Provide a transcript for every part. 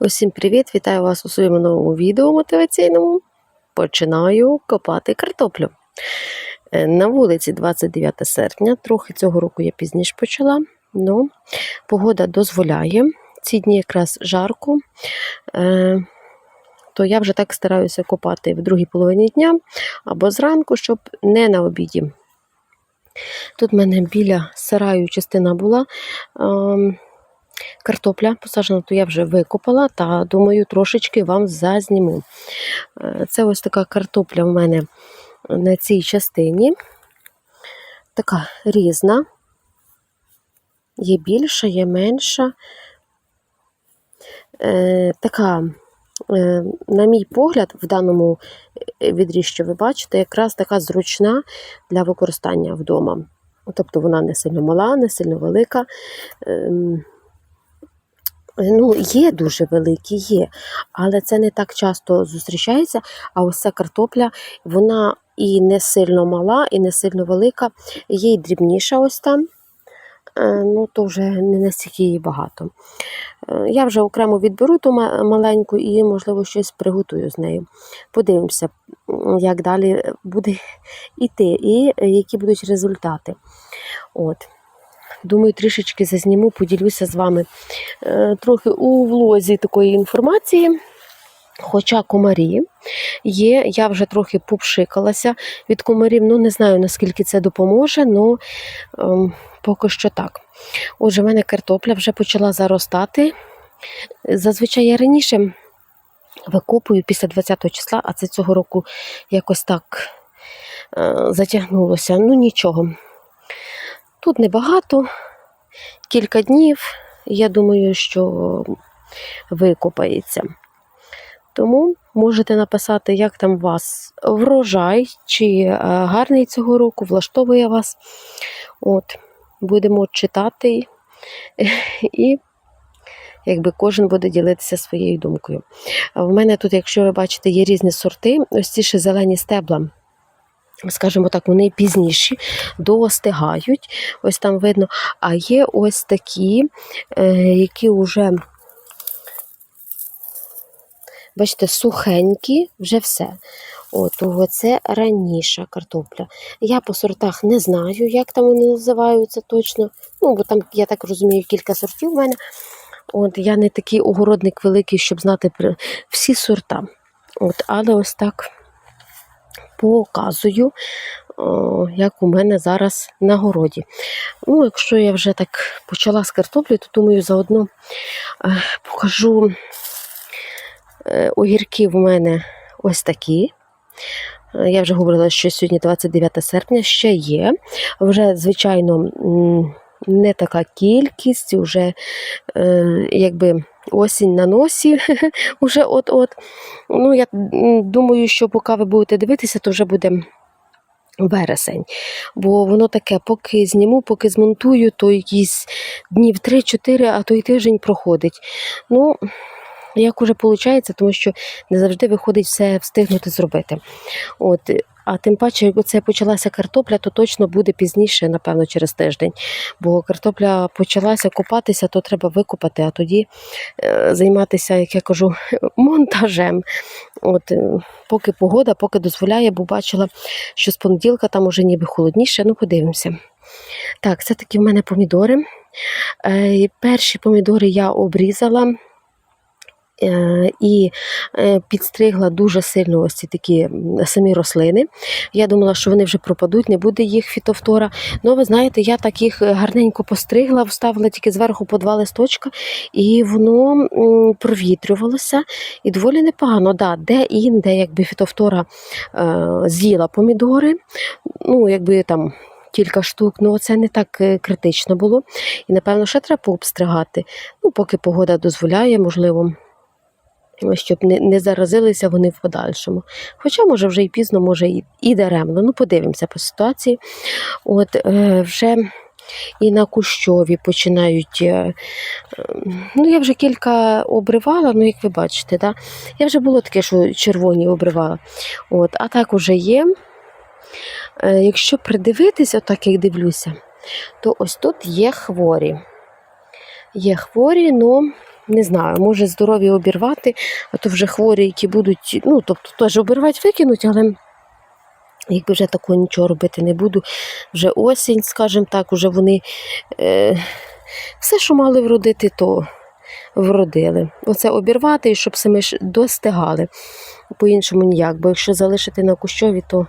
Усім привіт! Вітаю вас у своєму новому відео мотиваційному. Починаю копати картоплю. Е, На вулиці 29 серпня, трохи цього року я пізніше почала, але погода дозволяє. Ці дні якраз жарко, е, то я вже так стараюся копати в другій половині дня або зранку, щоб не на обіді. Тут в мене біля сараю частина була. Картопля посаджена, то я вже викопала та думаю, трошечки вам зазніму. Е, Це ось така картопля в мене на цій частині. Така різна. Є більша, є менша. Е, така, е, на мій погляд, в даному відрі, що ви бачите, якраз така зручна для використання вдома. Тобто вона не сильно мала, не сильно велика. Ем, Ну, є дуже великі, є, але це не так часто зустрічається. А ось ця картопля, вона і не сильно мала, і не сильно велика. Є й дрібніша ось там. Е, Ну, то вже не настільки її багато. Е, Я вже окремо відберу ту маленьку і, можливо, щось приготую з нею. Подивимося, як далі буде йти і е, які будуть результати. От. Думаю, трішечки зазніму, поділюся з вами е, трохи у влозі такої інформації. Хоча комарі є, я вже трохи попшикалася від комарів. Ну, не знаю, наскільки це допоможе, але ем, поки що так. Отже, в мене картопля вже почала заростати. Зазвичай я раніше викопую після 20 числа, а це цього року якось так е, затягнулося. Ну, нічого. Тут небагато, кілька днів. Я думаю, що викопається. Тому можете написати, як там вас врожай, чи е, гарний цього року, влаштовує вас. От, будемо читати і якби кожен буде ділитися своєю думкою. В мене тут, якщо ви бачите, є різні сорти, ось ці ще зелені стебла. Скажімо так, вони пізніші, достигають, ось там видно. А є ось такі, е, які вже, бачите, сухенькі, вже все. От, це раніша картопля. Я по сортах не знаю, як там вони називаються точно. Ну, бо там, я так розумію, кілька сортів в мене. От, я не такий огородник великий, щоб знати всі сорта. От, але ось так показую, як у мене зараз на городі. Ну, якщо я вже так почала з картоплі, то думаю, заодно е, покажу е, огірки в мене ось такі. Е, Я вже говорила, що сьогодні 29 серпня ще є. Вже, звичайно, не така кількість, вже якби осінь на носі, уже от-от. Ну, я думаю, що поки ви будете дивитися, то вже буде вересень. Бо воно таке, поки зніму, поки змонтую, то якісь днів 3-4, а то й тиждень проходить. Ну, як уже виходить, тому що не завжди виходить все встигнути зробити. От. А тим паче, як оце почалася картопля, то точно буде пізніше, напевно, через тиждень. Бо картопля почалася копатися, то треба викопати, а тоді е, займатися, як я кажу, монтажем. От, е, поки погода, поки дозволяє, бо бачила, що з понеділка там уже ніби холодніше. Ну, подивимося. Так, це такі в мене помідори. Е, перші помідори я обрізала. Е, І е, підстригла дуже сильно ось ці такі самі рослини. Я думала, що вони вже пропадуть, не буде їх фітофтора. Ну, ви знаєте, я так їх гарненько постригла, вставила тільки зверху по два листочка, і воно провітрювалося і доволі непогано. Да, де інде, якби фітофтора е, з'їла помідори, ну, якби там. Кілька штук, ну це не так критично було. І, напевно, ще треба пообстригати. Ну, поки погода дозволяє, можливо, щоб не, не заразилися вони в подальшому. Хоча, може, вже і пізно, може, і, і даремно. Ну, подивимося по ситуації. От е, вже і на Кущові починають. е, е, Ну, я вже кілька обривала, ну, як ви бачите, да? я вже було таке, що червоні обривала. От, а так уже є. Е, Якщо придивитися, так як дивлюся, то ось тут є хворі. Є хворі, ну не знаю, може здорові обірвати, а то вже хворі, які будуть, ну, тобто теж обірвати викинуть, але якби вже такого нічого робити не буду. Вже осінь, скажімо так, уже вони е, все, що мали вродити, то вродили. Оце обірвати, і щоб самі ж достигали. По-іншому ніяк, бо якщо залишити на кущові, то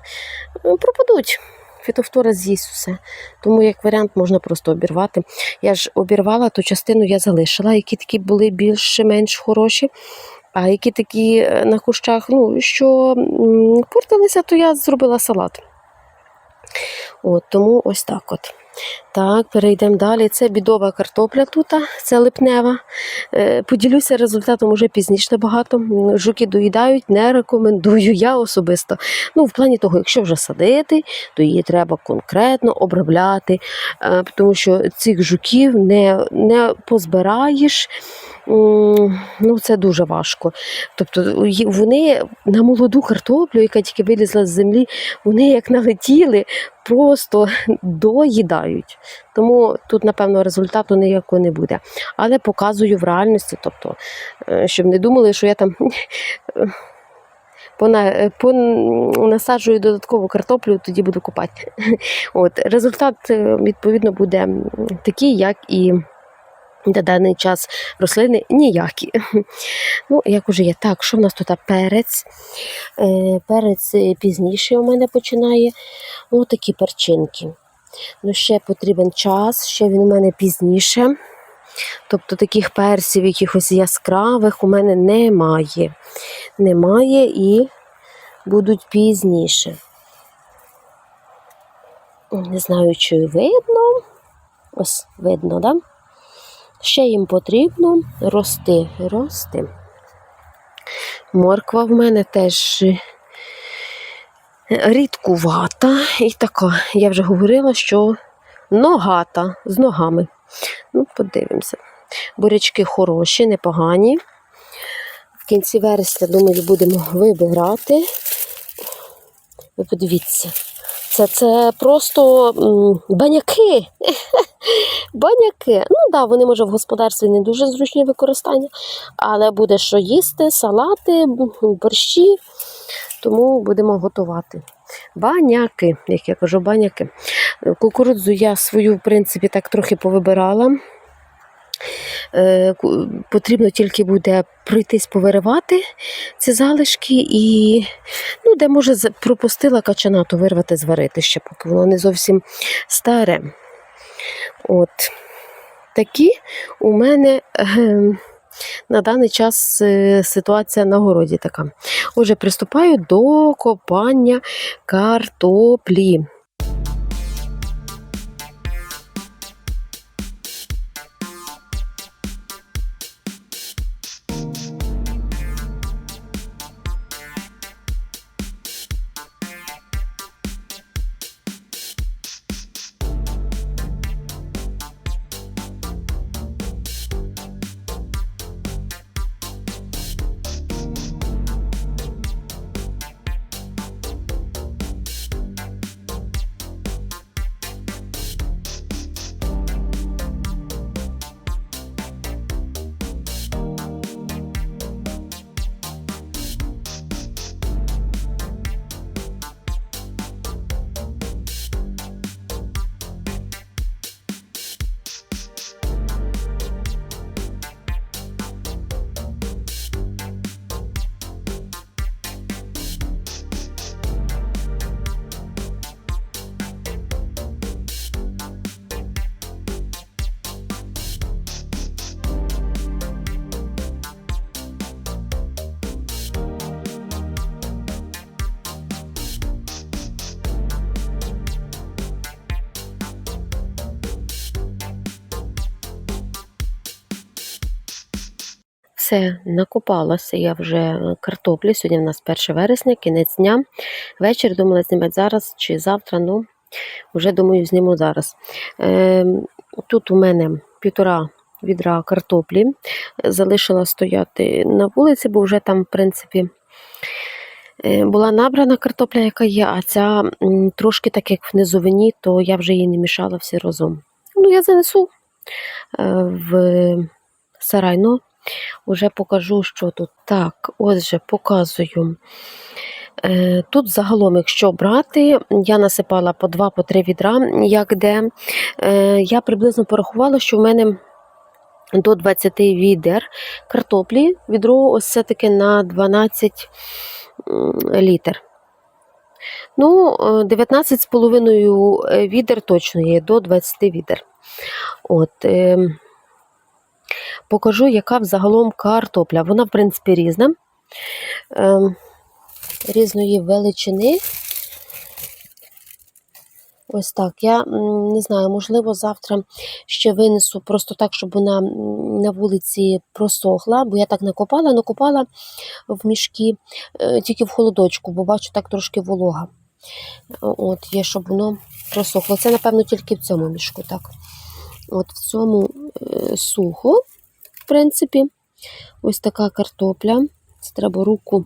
ну, пропадуть. Фітофтора з'їсть все. Тому як варіант можна просто обірвати. Я ж обірвала, ту частину я залишила, які такі були більш-менш хороші. А які такі е, на кущах, ну, що портилися, то я зробила салат. От, тому ось так от. Так, перейдемо далі. Це бідова картопля тут, це липнева. Е, Поділюся результатом уже пізніше набагато. Жуки доїдають, не рекомендую я особисто. Ну, в плані того, якщо вже садити, то її треба конкретно обробляти, е, тому що цих жуків не, не позбираєш. Ну, це дуже важко. Тобто вони на молоду картоплю, яка тільки вилізла з землі, вони як налетіли, просто доїдають. Тому тут, напевно, результату ніякого не буде. Але показую в реальності, тобто, е, щоб не думали, що я там пон- насаджую додаткову картоплю, тоді буду купати. От, результат, е, відповідно, буде такий, як і. На даний час рослини ніякі. Ну, як уже є. Так, що в нас тут? Перець. Е, перець е, пізніше у мене починає. Ну, такі перчинки. Ну, ще потрібен час, ще він у мене пізніше. Тобто таких персів, якихось яскравих у мене немає. Немає і будуть пізніше. Не знаю, чи видно. Ось видно, так? Да? Ще їм потрібно рости, рости. Морква в мене теж е, рідкувата і така. Я вже говорила, що ногата з ногами. Ну, подивимося. Бурячки хороші, непогані. В кінці вересня, думаю, будемо вибирати. Ви подивіться. Це, це просто баняки. Баняки. Ну да, вони може в господарстві не дуже зручні використання, але буде що їсти, салати, борщі, тому будемо готувати. Баняки, як я кажу, баняки. Кукурудзу я свою, в принципі, так трохи повибирала. Е, Потрібно тільки буде пройтись повиривати ці залишки і ну, де може пропустила качана, то вирвати, зварити ще, поки воно не зовсім старе. От такі у мене е, на даний час е, ситуація на городі така. Отже, приступаю до копання картоплі. Все, накопалася я вже картоплі. Сьогодні в нас 1 вересня, кінець дня. Вечір думала знімати зараз чи завтра. Ну, вже думаю, зніму зараз. Е, тут у мене півтора відра картоплі. Залишила стояти на вулиці, бо вже там, в принципі, е, була набрана картопля, яка є, а ця трошки так як в низовині, то я вже її не мішала всі разом. Ну, я занесу е, в сарай. Ну, Уже покажу, що тут. Так, отже, показую. Е, Тут загалом, якщо брати, я насипала по 2-3 відра, як де. Е, Я приблизно порахувала, що в мене до 20 відер картоплі, відро ось все-таки на 12 літр. Ну, е, 19,5 відер точно є, до 20 відер. От, е, покажу, яка взагалом картопля. Вона, в принципі, різна. Е, різної величини. Ось так. Я не знаю, можливо, завтра ще винесу просто так, щоб вона на вулиці просохла, бо я так накопала, накопала в мішки е, тільки в холодочку, бо бачу так трошки волога. От, є, щоб воно просохло. Це, напевно, тільки в цьому мішку. так. От в цьому е, сухо, в принципі, ось така картопля. Це треба руку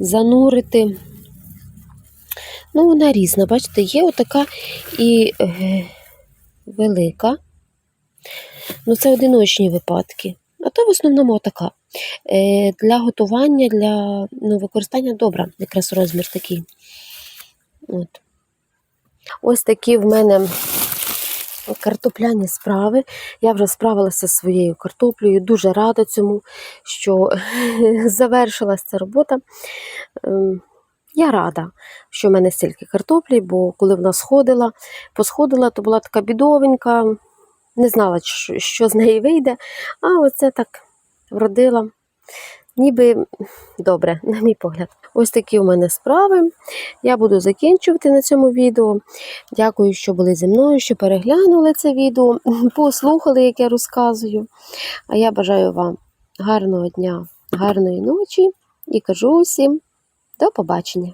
занурити. Ну, вона різна, бачите, є отака і е, велика. Ну, це одиночні випадки. А то в основному така. Е, для готування, для ну, використання добра, якраз розмір такий. От. Ось такі в мене картопляні справи. Я вже справилася зі своєю картоплею. Дуже рада цьому, що завершилася ця робота. Ем, Я рада, що в мене стільки картоплі, бо коли вона сходила, посходила, то була така бідовенька, не знала, що- що з неї вийде. А оце так вродила. Ніби добре, на мій погляд. Ось такі у мене справи. Я буду закінчувати на цьому відео. Дякую, що були зі мною, що переглянули це відео, послухали, як я розказую. А я бажаю вам гарного дня, гарної ночі і кажу усім до побачення.